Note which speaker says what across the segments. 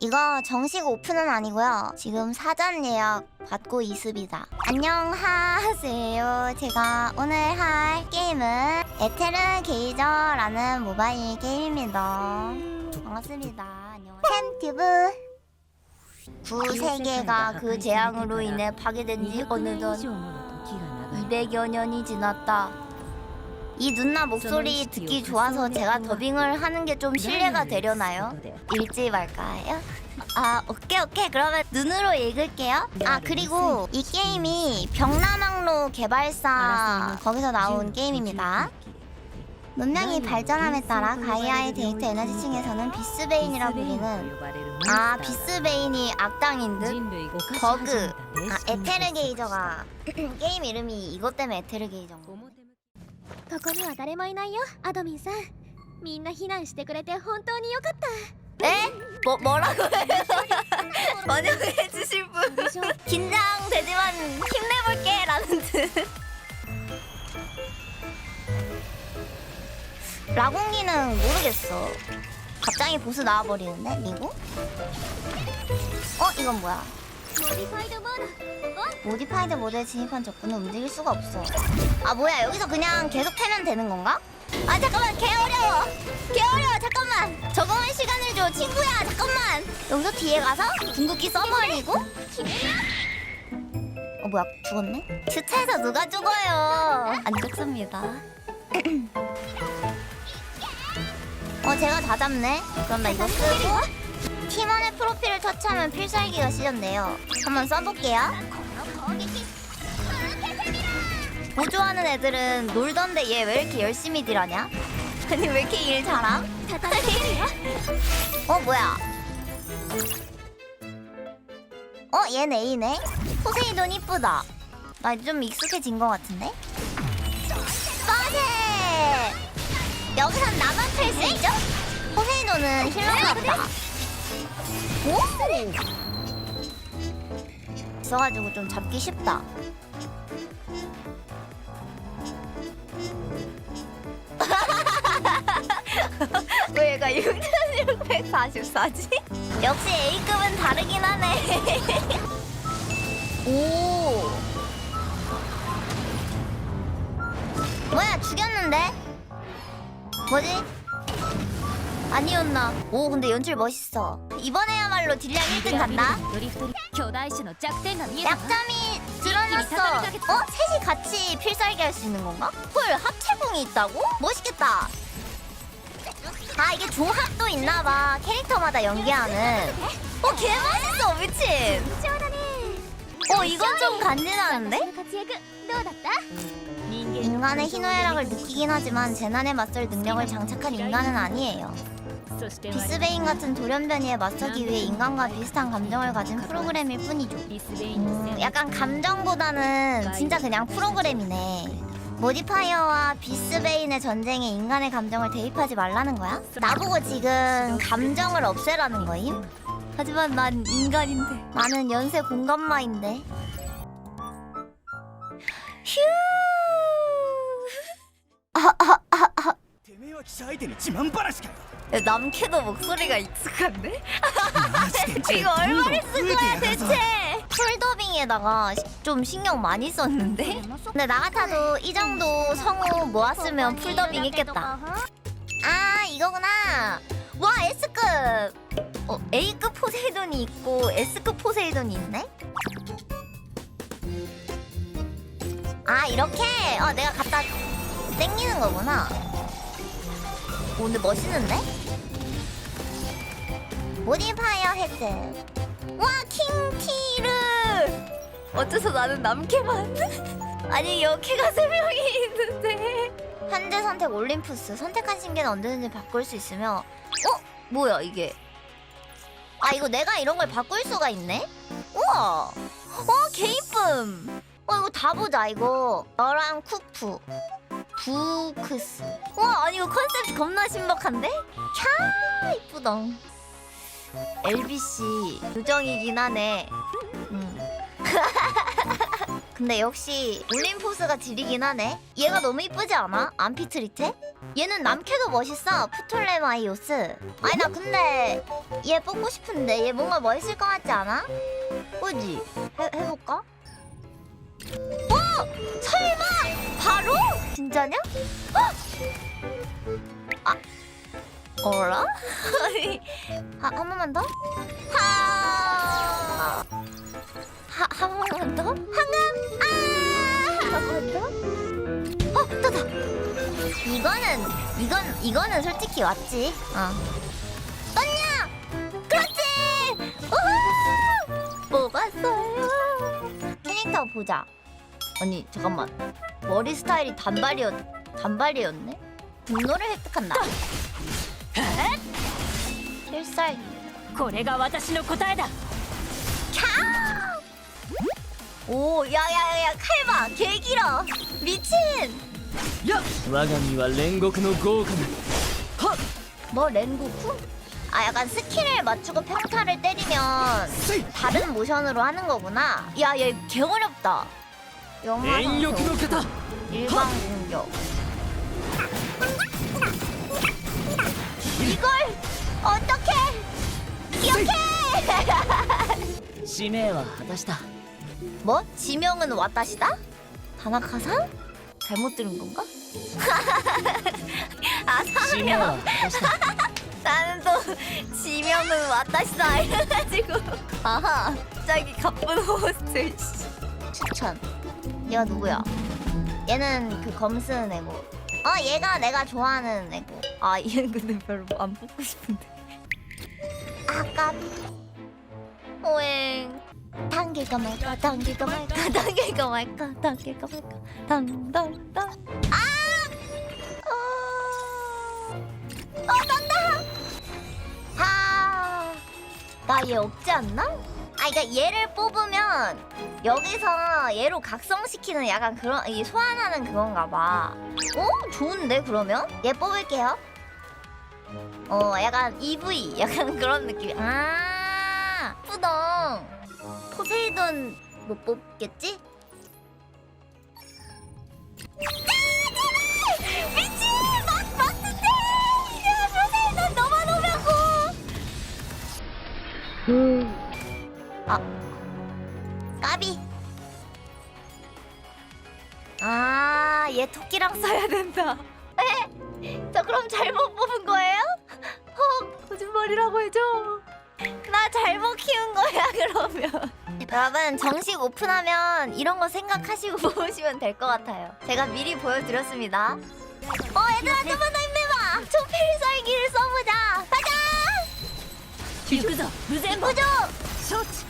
Speaker 1: 이거 정식 오픈은 아니고요. 지금 사전 예약 받고 있습니다. 안녕하세요. 제가 오늘 할 게임은 에테르 게이저라는 모바일 게임입니다. 반갑습니다. 템튜브 구 세계가 그 재앙으로 인해 파괴된 지 어느덧 200여 년이 지났다. 이 누나 목소리 듣기 좋아서 제가 더빙을 하는 게 좀 신뢰가 되려나요? 읽지 말까요? 아 오케이 오케이. 그러면 눈으로 읽을게요. 아 그리고 이 게임이 병나망로 개발사 거기서 나온 게임입니다. 문명이 발전함에 따라 가이아의 데이터 에너지 층에서는 비스베인이라 불리는 아 비스베인이 악당인 듯? 버그. 아 에테르 게이저가 게임 이름이 이것 때문에 에테르 게이저인 거
Speaker 2: ここには誰もいないよアドミンさんみんな避難してくれて本当によかっ
Speaker 1: 에? 뭐, 뭐라고요? 번역해주실 분
Speaker 2: たでしょ
Speaker 1: 긴장되지만 힘내볼게 라는 뜻 라공기는 모르겠어 갑자기 보스 나와버리는데 미국? 어? 이건 뭐야? 모디파이드 모델 어? 진입한 적군은 움직일 수가 없어. 아 뭐야 여기서 그냥 계속 패면 되는 건가? 아 잠깐만 개 어려워. 개 어려워 잠깐만. 적응할 시간을 줘 친구야 잠깐만. 여기서 뒤에 가서 궁극기 써버리고. 어 뭐야 죽었네? 주차에서 누가 죽어요? 안 죽습니다. 어 제가 다 잡네. 그럼 나 이거 쓰고. 팀원의 프로필을 터치하면 필살기가 시전돼요. 한번 써볼게요. 보조하는 애들은 놀던데 얘 왜 이렇게 열심히 딜하냐? 아니 왜 이렇게 일 잘함? 어 뭐야? 어 얘는 A네? 포세이돈 이쁘다. 나 좀 익숙해진 것 같은데? 빠세! 여기선 나만 탈 수 있죠? 포세이돈은 힐러가 같다. 오! 있어가지고 좀 잡기 쉽다 왜 얘가 6644지? 역시 A급은 다르긴 하네. 오. 뭐야, 죽였는데? 뭐지? 아니었나? 오, 근데 연출 멋있어. 이번에야말로 딜량 1등 간다.
Speaker 2: ドリフトに巨大種の弱点が見えたわ
Speaker 1: 약점이 드러났어. 어? 셋이 같이 필살기 할 수 있는 건가? 헐, 합체공이 있다고? 멋있겠다. 아, 이게 조합도 있나봐. 캐릭터마다 연기하는. 어, 개멋있어, 미친.
Speaker 2: 上だね
Speaker 1: 어, 이건 좀 간지나는데?
Speaker 2: 私の活躍どうだった人間
Speaker 1: 인간의 희노애락을 느끼긴 하지만 재난에 맞설 능력을 장착한 인간은 아니에요. 비스베인 같은 돌연변이에 맞서기 위해 인간과 비슷한 감정을 가진 프로그램일 뿐이죠. 음, 약간 감정보다는 진짜 그냥 프로그램이네. 모디파이어와 비스베인의 전쟁에 인간의 감정을 대입하지 말라는 거야? 나보고 지금 감정을 없애라는 거임? 하지만 난 인간인데. 나는 연쇄 공감마인데.
Speaker 3: 相手に自慢話かよ
Speaker 1: 야, 남캐도 목소리가 익숙한데?
Speaker 3: マジでじ
Speaker 1: 이거
Speaker 3: ゃあどんどん
Speaker 1: 얼마나
Speaker 3: 増
Speaker 1: 쓴
Speaker 3: えて
Speaker 1: 거야
Speaker 3: やがるぞ
Speaker 1: 대체? 풀더빙에다가 시- 좀 신경 많이 썼는데? 근데 나 같아도 이 정도 성우 모았으면 풀더빙 했겠다. 아 이거구나. 와 S급. 어 A급 포세이돈이 있고 S급 포세이돈이 있네. 아 이렇게 어 내가 갖다 땡기는 거구나. 오, 근데 멋있는데? 모디파이어 헤드. 와 킹티를. 어째서 나는 남캐만? 아니 여캐가 세 명이 있는데. 현재 선택 올림푸스 선택한 신계는 언제든지 바꿀 수 있으며 어? 뭐야 이게 아 이거 내가 이런 걸 바꿀 수가 있네? 우와 어 개 이쁨 어 이거 다 보자 이거 너랑 쿠프 부크스 와 아니 이거 컨셉 겁나 신박한데? 캬 이쁘다 LBC 요정이긴 하네 음. 근데 역시 올림포스가 지리긴 하네. 얘가 너무 이쁘지 않아? 암피트리테? 얘는 남캐도 멋있어. 푸톨레마이오스. 아니 나 근데 얘 뽑고 싶은데 얘 뭔가 멋있을 것 같지 않아? 그지? 해, 해볼까? 오! 설마! 진짜냐? 헉! 아 어라? 아, 한 번만 더? 하... 하, 한 번만 더? 황금! 아! 한 번 더? 어, 떴다! 이거는, 이건, 이거는 솔직히 왔지. 어. 떴냐? 그렇지! 우후! 뽑았어요. 캐릭터 보자. 아니, 잠깐만. 머리 스타일이 단발이었, 단발이었네? 분노를 획득한다. 필살기.
Speaker 2: これが私の答えだ
Speaker 1: 캬! 오, 야야야야, 칼봐, 개 길어. 미친.
Speaker 3: 我が身は煉獄の豪華な
Speaker 1: 뭐 렌고쿠? 아, 약간 스킬을 맞추고 평타를 때리면 다른 모션으로 하는 거구나. 야, 얘 개 어렵다. 영화
Speaker 3: 공격
Speaker 1: 일방 공격 이걸 어떻게 기억해?
Speaker 3: 지명은 와다시다.
Speaker 1: 뭐? 지명은 와다시다? 다나카상? 잘못 들은 건가? 아
Speaker 3: 사명.
Speaker 1: 나는 또 지명은 와다시다 해가지고 아하 갑자기 가쁜 호스트 추천. 얘가 누구야? 얘는 그 검쓰는 애고. 어 얘가 내가 좋아하는 애고. 아 얘는 근데 별로 안 뽑고 싶은데. 아까 오행. 당길까 말까? 당길까 말까? 당길까 말까? 당길까 말까? 당당당. 아! 어... 어 난다! 아... 나 얘 없지 않나? 아 그니까 얘를 뽑으면 여기서 얘로 각성시키는 약간 그런 이 소환하는 그건가 봐. 오 좋은데 그러면? 얘 뽑을게요. 어 약간 EV 약간 그런 느낌. 아 뿌덩 포세이돈 못 뽑겠지? 미친! 포세이돈 넘어놓으라고! 아, 까비. 아, 얘 토끼랑 써야 된다. 에? 저 그럼 잘못 뽑은 거예요? 헉, 거짓말이라고 해줘. 나 잘못 키운 거야, 그러면. 여러분, 정식 오픈하면 이런 거 생각하시고 뽑으시면 될 것 같아요. 제가 미리 보여드렸습니다. 어, 얘들아, 좀만 더 힘내봐! 초필살기를 써보자! 가자!
Speaker 2: 行くぞ無全部
Speaker 1: 구조!
Speaker 2: 承知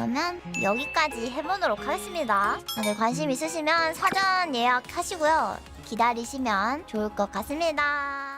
Speaker 1: 그러면 여기까지 해보도록 하겠습니다. 다들 관심 있으시면 사전 예약하시고요. 기다리시면 좋을 것 같습니다.